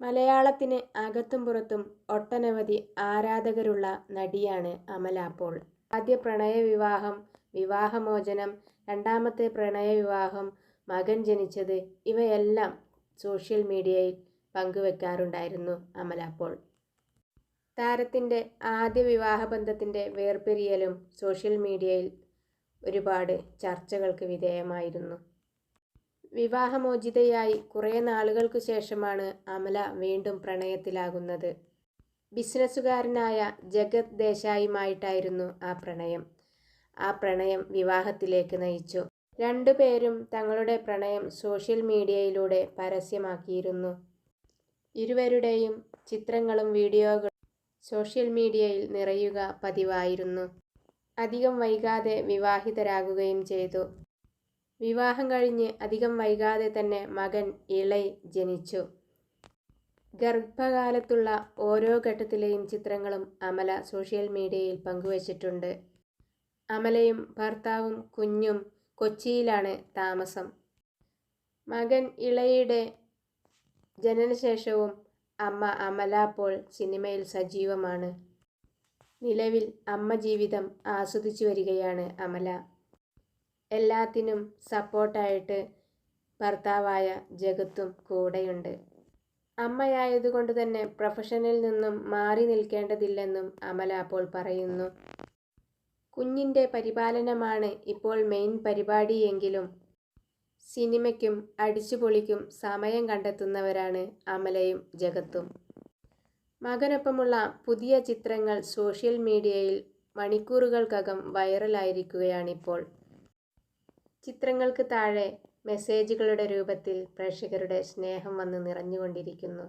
മലയാളത്തിന് അകത്തും പുറത്തും ഒട്ടനവധി ആരാധകരുള്ള നടിയാണ് അമല പോൾ. ആദ്യ പ്രണയ വിവാഹം വിവാഹമോചനം, രണ്ടാമത്തെ പ്രണയവിവാഹം, മകൻ ജനിച്ചത് ഇവയെല്ലാം സോഷ്യൽ മീഡിയയിൽ പങ്കുവെക്കാറുണ്ടായിരുന്നു അമല പോൾ. താരത്തിന്റെ ആദ്യ വിവാഹബന്ധത്തിന്റെ വേർപിരിയലും സോഷ്യൽ മീഡിയയിൽ ഒരുപാട് ചർച്ചകൾക്ക് വിധേയമായിരുന്നു. വിവാഹമോചിതയായി കുറേ നാളുകൾക്കു ശേഷമാണ് അമല വീണ്ടും പ്രണയത്തിലാകുന്നത്. ബിസിനസ്സുകാരനായ ജഗത് ദേശായിയുമായിട്ടായിരുന്നു ആ പ്രണയം. ആ പ്രണയം വിവാഹത്തിലേക്ക് നയിച്ചു. രണ്ടുപേരും തങ്ങളുടെ പ്രണയം സോഷ്യൽ മീഡിയയിലൂടെ പരസ്യമാക്കിയിരുന്നു. ഇരുവരുടെയും ചിത്രങ്ങളും വീഡിയോകളും സോഷ്യൽ മീഡിയയിൽ നിറയുക പതിവായിരുന്നു. അധികം വൈകാതെ വിവാഹിതരാകുകയും ചെയ്തു. വിവാഹം കഴിഞ്ഞ് അധികം വൈകാതെ തന്നെ മകൻ ഇളയ് ജനിച്ചു. ഗർഭകാലത്തുള്ള ഓരോ ഘട്ടത്തിലെയും ചിത്രങ്ങളും അമല സോഷ്യൽ മീഡിയയിൽ പങ്കുവച്ചിട്ടുണ്ട്. അമലയും ഭർത്താവും കുഞ്ഞും കൊച്ചിയിലാണ് താമസം. മകൻ ഇളയുടെ ജനനശേഷവും അമ്മ അമല പോൾ സിനിമയിൽ സജീവമാണ്. നിലവിൽ അമ്മ ജീവിതം ആസ്വദിച്ചു വരികയാണ് അമല. എല്ലാത്തിനും സപ്പോർട്ടായിട്ട് ഭർത്താവായ ജഗത്തും കൂടെയുണ്ട്. അമ്മയായതുകൊണ്ട് തന്നെ പ്രൊഫഷനിൽ നിന്നും മാറി നിൽക്കേണ്ടതില്ലെന്നും അമല അപ്പോൾ പറയുന്നു. കുഞ്ഞിന്റെ പരിപാലനമാണ് ഇപ്പോൾ മെയിൻ പരിപാടിയെങ്കിലും സിനിമയ്ക്കും അടിച്ചുപൊളിക്കും സമയം കണ്ടെത്തുന്നവരാണ് അമലയും ജഗത്തും. മകനൊപ്പമുള്ള പുതിയ ചിത്രങ്ങൾ സോഷ്യൽ മീഡിയയിൽ മണിക്കൂറുകൾക്കകം വൈറലായിരിക്കുകയാണിപ്പോൾ. ചിത്രങ്ങൾക്ക് താഴെ മെസ്സേജുകളുടെ രൂപത്തിൽ പ്രേക്ഷകരുടെ സ്നേഹം വന്ന് നിറഞ്ഞുകൊണ്ടിരിക്കുന്നു.